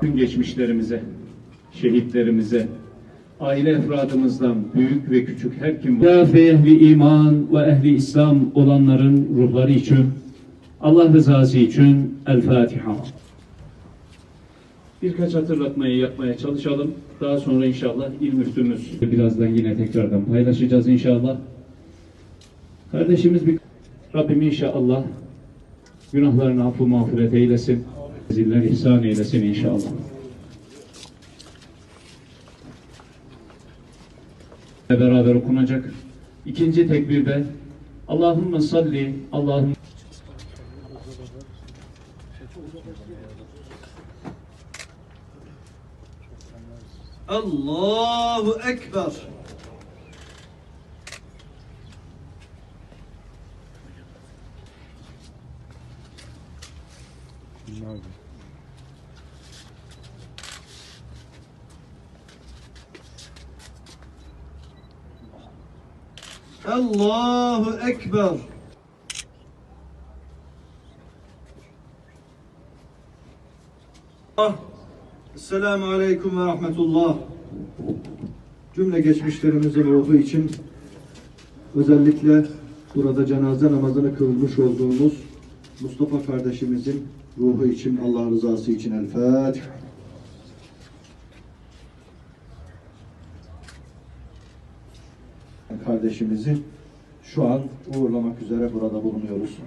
Tüm geçmişlerimize, şehitlerimize, aile efradımızdan büyük ve küçük her kim var. Ve ehli iman ve ehli İslam olanların ruhları için, Allah rızası için El Fatiha. Birkaç hatırlatmayı yapmaya çalışalım. Daha sonra inşallah il müftümüz birazdan yine tekrardan paylaşacağız inşallah. Kardeşimiz bir Rabbim inşallah günahlarını affı mağfiret eylesin. Ziller ihsan eylesin inşallah. beraber okunacak. İkinci tekbirde Allahümme salli Allahümme Allahu Ekber. Allahu Ekber. Esselamu Aleyküm ve Rahmetullah. Cümle geçmişlerimizin ruhu için özellikle burada cenaze namazını kılmış olduğumuz Mustafa kardeşimizin ruhu için Allah rızası için El Fatiha. Kardeşimizi şu an uğurlamak üzere burada bulunuyoruz.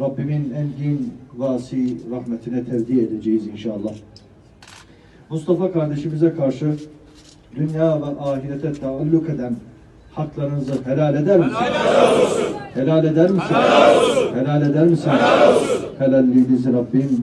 Rabbimin engin vasi rahmetine tevdi edeceğiz inşallah. Mustafa kardeşimize karşı dünya ve ahirete taalluk eden haklarınızı helal eder misiniz? Helal olsun. Helal eder misiniz? Helal olsun. Helal eder misiniz? Helal olsun. Helalliğinizi Rabbim